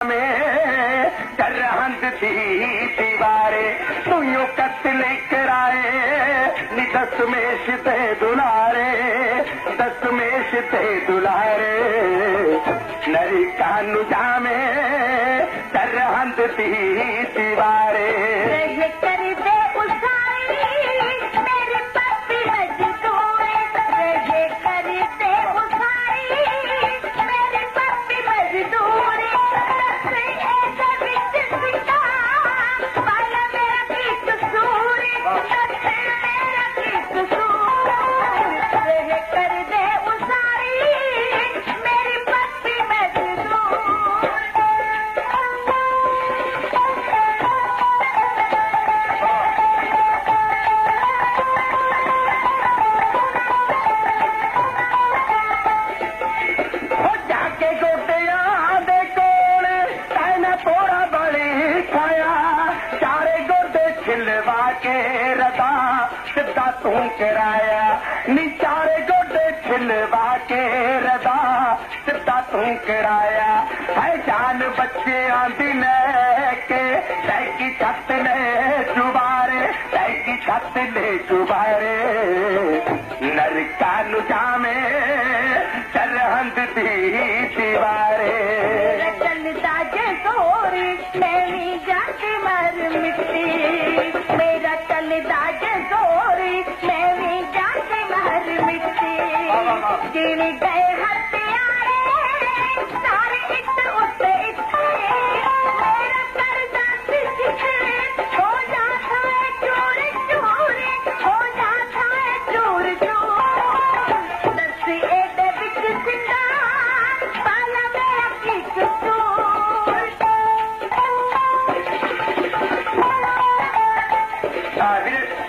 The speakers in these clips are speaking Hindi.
में करहंद थी दीवारे तू यू कत्ल कराए नि दसमेश ते दुलारे दसमेश ते दुलारे, नरी कानू जामे करहंद थी दीवार खड़ी छाया चारे गोदे छिलवा के रदा सिद्धा तू किराया। नी चारे गोदे छिलवा के रता सिद्धा तू किराया। है जान बच्चे आंधी ने के की छत ने चुबारे तय की छत ने चुबारे नर जामे चल चरहंद दी दीवारे। le da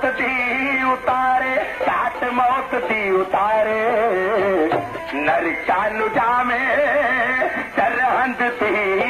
मौत दी उतारे काट मौत दी उतारे। नर चालू जामे चरहंद दी